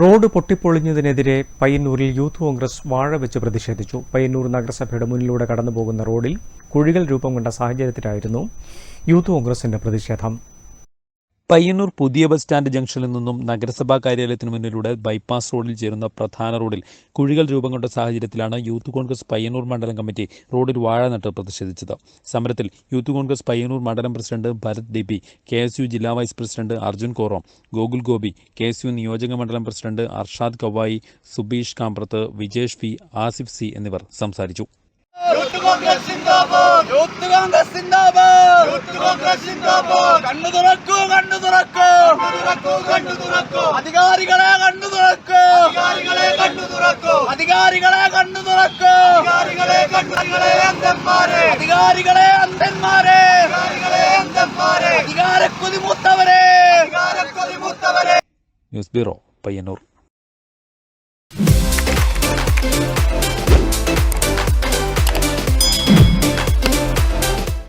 Road പൊട്ടിപ്പൊളിഞ്ഞതിനെതിരെ പയ്യന്നൂരിൽ youth Congress വാഴ വെച്ച് പ്രതിഷേധിച്ചു. പയ്യന്നൂർ നഗരസഭയുടെ മുന്നിലൂടെ കടന്നുപോകുന്ന റോഡിൽ കുഴികൾ രൂപം കൊണ്ട സാഹചര്യത്തിലായിരുന്നു യൂത്ത് കോൺഗ്രസിന്റെ പ്രതിഷേധം. പയ്യന്നൂർ പുതിയ ബസ് സ്റ്റാൻഡ് ജംഗ്ഷനിൽ നിന്നും നഗരസഭാ കാര്യാലയത്തിന് മുന്നിലൂടെ ബൈപ്പാസ് റോഡിൽ ചേരുന്ന പ്രധാന റോഡിൽ കുഴികൾ രൂപം കൊണ്ട സാഹചര്യത്തിലാണ് യൂത്ത് കോൺഗ്രസ് പയ്യന്നൂർ മണ്ഡലം കമ്മിറ്റി റോഡിൽ വാഴ നട്ട് പ്രതിഷേധിച്ചത്. സമരത്തിൽ യൂത്ത് കോൺഗ്രസ് പയ്യന്നൂർ മണ്ഡലം president Bharath D P K S U ജില്ലാ vice president Arjun Korom Gokul Gopi K S U നിയോജക മണ്ഡലം president Arshad Kavayi Subeesh Kamprath Vijesh V Asif C എന്നിവർ സംസാരിച്ചു. യൂത്ത് കോൺഗ്രസ് കണ്ണു തുറക്കൂ കണ്ണു തുറക്കൂ കണ്ണു തുറക്കൂ അധികാരികളെ കണ്ണു തുറക്കൂ അധികാരികളെ കണ്ണു തുറക്കൂ അധികാരികളെ കണ്ണു തുറക്കൂ അധികാരികളെ കണ്ണുകളെ അന്ധന്മാരെ. അധികാരികളെ അന്ധന്മാരെ അധികാരികളെ അന്ധന്മാരെ അധികാരക്കൊതി മൂത്തവരെ അധികാരക്കൊതി മൂത്തവരെ. News bureau Payyanur.